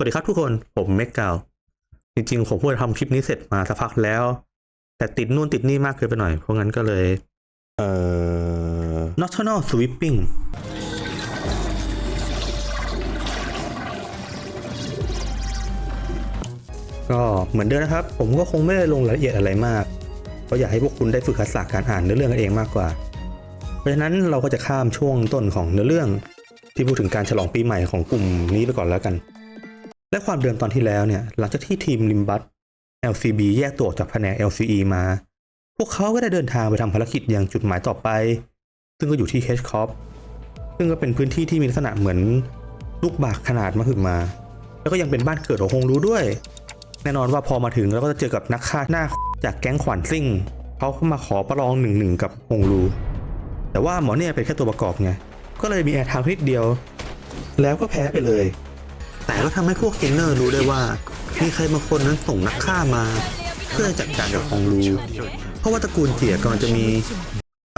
สวัสดีครับทุกคนผมเมกเกาจริงๆ ผมเพูดทำคลิปนี้เสร็จมาสักพักแล้ว แต่ติดนู่นติดนี่มากเกินไปหน่อย เพราะงั้นก็เลย เอ่อ National Sweeping ก็เหมือนเดิมนะครับ ผมก็คงไม่ได้ลงรายละเอียดอะไรมาก เพราะอยากให้พวกคุณได้ฝึกทักษะการอ่านเนื้อเรื่องกันเองมากกว่า เพราะฉะนั้นเราก็จะข้ามช่วงต้นของเนื้อเรื่อง ที่พูดถึงการฉลองปีใหม่ของกลุ่มนี้ไปก่อนแล้วกัน และความเดิมตอนที่แล้วเนี่ย หลังจากที่ทีมลิมบัส LCB แยกตัวออกจากแผนก LCE มา พวกเขาก็ได้เดินทางไปทำภารกิจยังจุดหมายต่อไป ซึ่งก็อยู่ที่ h c o p ซึ่งก็เป็นพื้นที่ที่มีลักษณะเหมือนลูกบากขนาดมหึมา แล้วก็ยังเป็นบ้านเกิดของฮงรู้ด้วย แน่นอนว่าพอมาถึงเราก็จะเจอกับนักฆ่าหน้าจากแก๊งขวัญซิ่งเขามาขอประลองหนึ่งหนึ่งกับฮงรู แต่ว่าหมอเนี่ยเป็นแค่ตัวประกอบไง ก็เลยมีแอร์ทางนิดเดียว แล้วก็แพ้ไปเลย แต่ก็ทำให้พวกเกนเนอร์รู้ได้ว่า มีใครบางคนนั้นส่งนักฆ่ามา เพื่อจัดการกับฮองรูเพราะว่าตระกูลเจียกำลังจะมี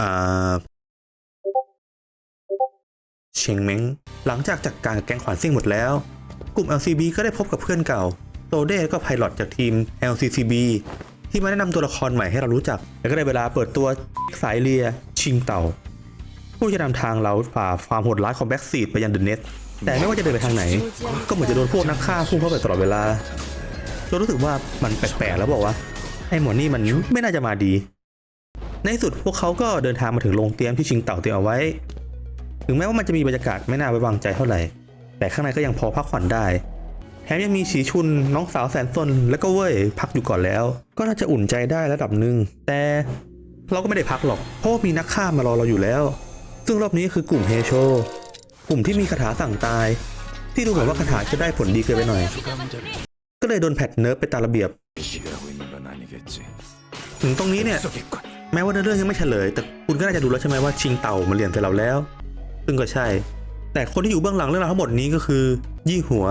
อ่าเชงเม้งหลังจากจัดการกับแก๊งขวานซิ่งหมดแล้ว กลุ่ม LCB ก็ได้พบกับเพื่อนเก่า โตเด้ก็ไพลอตจากทีม LCCB ที่มาแนะนำตัวละครใหม่ให้เรารู้จัก แล้วก็ได้เวลาเปิดตัวสายเลีย ชิงเต่า ผู้จะนำทางเราฝ่าความโหดร้ายของแบ็กซีดไปยังเดนเนสแต่ไม่ว่าจะเดินไปทางไหน ก็เหมือนจะโดนพวกนักฆ่าพุ่งเข้าไปตลอดเวลาจนรู้สึกว่ามันแปลกๆแล้วบอกว่าไอ้หมอนี่มันไม่น่าจะมาดี ในสุดพวกเขาก็เดินทางมาถึงโรงเตรียมที่ชิงเต่าเตรียมเอาไว้ ถึงแม้ว่ามันจะมีบรรยากาศไม่น่าไว้วางใจเท่าไหร่ แต่ข้างในก็ยังพอพักผ่อนได้ แถมยังมีฉีชุนน้องสาวแสนซนและก็เว่ยพักอยู่ก่อนแล้ว ก็น่าจะอุ่นใจได้ระดับหนึ่งแต่เราก็ไม่ได้พักหรอกเพราะว่ามีนักฆ่ามารอเราอยู่แล้ว ซึ่งรอบนี้คือกลุ่มเฮโชกลุ่มที่มีคาถาสั่งตาย ที่ดูเหมือนว่าคาถาจะได้ผลดีเกินไปหน่อย ก็เลยโดนแพทเนิร์ฟไปตามระเบียบ ถึงตรงนี้เนี่ย แม้ว่าเรื่องยังไม่เฉลย แต่คุณก็น่าจะดูแล้วใช่ไหมว่าชิงเต่ามาเรียนใส่เราแล้ว ซึ่งก็ใช่ แต่คนที่อยู่เบื้องหลังเรื่องราวทั้งหมดนี้ก็คือ ยี่หัว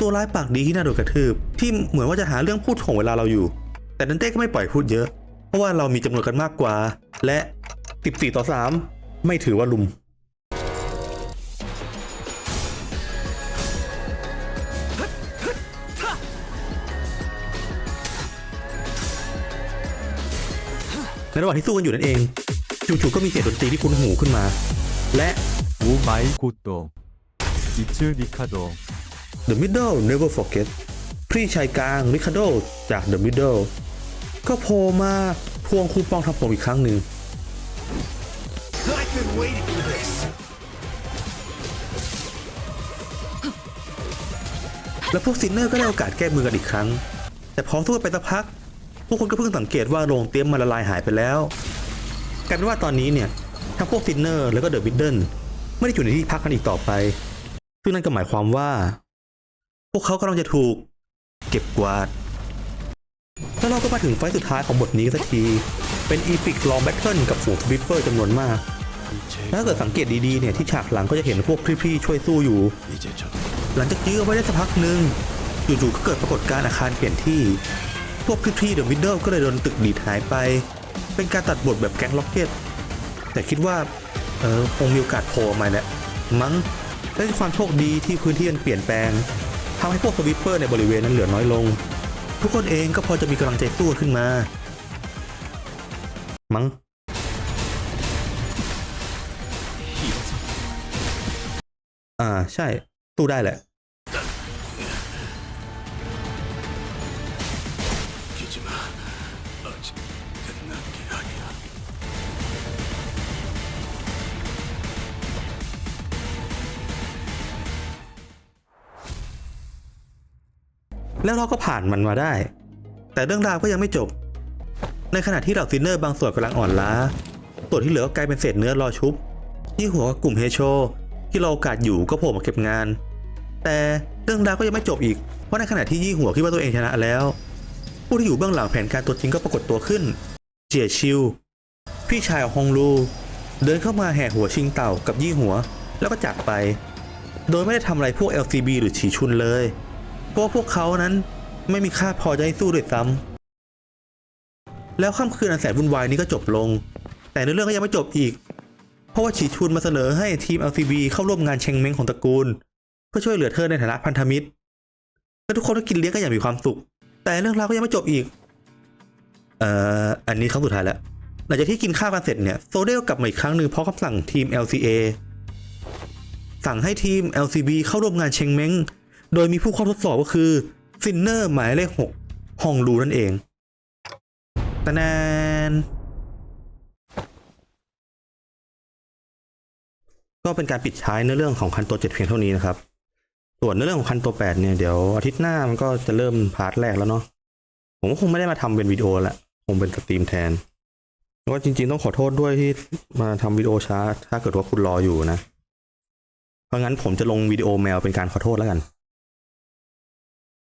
ตัวร้ายปากดีที่น่าโดนกระทืบ ที่เหมือนว่าจะหาเรื่องพูดถ่วงเวลาเราอยู่ แต่นันเต้ก็ไม่ปล่อยพูดเยอะ เพราะว่าเรามีจำนวนกันมากกว่า และ 14 ต่อ 3 ไม่ถือว่าลุม ในระหว่างที่สู้กันอยู่นั่นเอง จู่ๆก็มีเสียงดนตรีที่คุ้นหูขึ้นมา และ 오 마이 고또 이츠 리카도 The Middle Never Forget พี่ชายกลางริคาโดจาก The Middle ก็โผล่มาทวงคูปองทำผมอีกครั้งหนึ่ง I've been waiting for this. แล้วพวกซินเนอร์ก็ได้โอกาสแก้มือกันอีกครั้ง แต่พอสู้กันไปสักพัก พวกคนก็เพิ่งสังเกตว่าโรงเตรียมมันละลายหายไปแล้วกลายเป็นว่าตอนนี้เนี่ยทั้งพวกซินเนอร์แล้วก็เดอะบิดเดิลไม่ได้อยู่ในที่พักกันอีกต่อไป ซึ่งนั่นก็หมายความว่า พวกเขากำลังจะถูก เก็บกวาด แล้วเราก็มาถึงไฟสุดท้ายของบทนี้สักที เป็นอีพิกลองแบทเทิลกับฝูงสวิปเปอร์จำนวนมาก ถ้าเกิดสังเกตดีๆเนี่ยที่ฉากหลังก็จะเห็นพวกพี่ๆช่วยสู้อยู่ หลังจากยื้อไว้ได้สักพักหนึ่งอยู่ๆก็เกิดปรากฏการณ์อาคารเปลี่ยนที่ พวกพี่ๆเดอะมิดเดิลก็เลยโดนตึกดีดหายไป เป็นการตัดบทแบบแก๊งล็อกเก็ตแต่คิดว่าเออคงมีโอกาสโผล่มาแหละมั้งและความโชคดีที่พื้นที่มันเปลี่ยนแปลง ทำให้พวกสวิปเปอร์ในบริเวณนั้นเหลือน้อยลง ทุกคนเองก็พอจะมีกำลังใจสู้ขึ้นมา มั้ง อ่าใช่สู้ได้แหละแล้วเราก็ผ่านมันมาได้ แต่เรื่องราวก็ยังไม่จบ ในขณะที่เหล่าซินเนอร์บางส่วนกำลังอ่อนล้าตัวที่เหลือก็กลายเป็นเศษเนื้อรอชุบ ที่หัวกลุ่มเฮโช ที่รอโอกาสอยู่ก็โผล่มาเก็บงาน แต่เรื่องราวก็ยังไม่จบอีก เพราะในขณะที่ยี่หัวคิดว่าตัวเองชนะแล้ว ผู้ที่อยู่เบื้องหลังแผนการตัวจริงก็ปรากฏตัวขึ้น เจียชิว พี่ชายของฮงลูเดินเข้ามาแห่หัวชิงเต่ากับยี่หัว แล้วก็จากไป โดยไม่ได้ทำอะไรพวก LCB หรือฉีชุนเลย เพราะพวกเขานั้นไม่มีค่าพอจะให้สู้ด้วยซ้ำแล้วค่ำคืนอันแสนวุ่นวายนี้ก็จบลง แต่ในเรื่องก็ยังไม่จบอีก เพราะว่าฉีชุนมาเสนอให้ทีม LCB เข้าร่วมงานเชงเม้งของตระกูล เพื่อช่วยเหลือเธอในฐานะพันธมิตร แล้วทุกคนก็กินเลี้ยงกันอย่างมีความสุข แต่เรื่องราวก็ยังไม่จบอีก เอ่อ อันนี้ครั้งสุดท้ายแล้ว หลังจากที่กินข้าวกันเสร็จเนี่ยโซเดลกลับมาอีกครั้งหนึ่งเพราะคำสั่งทีม LCA สั่งให้ทีม LCB เข้าร่วมงานเชงเม้ง โดยมีผู้เข้าทดสอบก็คือซินเนอร์หมายเลข6ฮองรูนั่นเองตะแนน ก็เป็นการปิดท้ายในเรื่องของคันโต7เพียงเท่านี้นะครับ ส่วนในเรื่องของคันโต8เนี่ยเดี๋ยวอาทิตย์หน้ามันก็จะเริ่มพาร์ทแรกแล้วเนาะผมก็คงไม่ได้มาทำเป็นวิดีโอละคงเป็นสตรีมแทนแล้วก็จริง ๆ ต้องขอโทษด้วยที่มาทำวิดีโอช้า ถ้าเกิดว่าคุณรออยู่นะ เพราะงั้นผมจะลงวิดีโอแมวเป็นการขอโทษแล้วกัน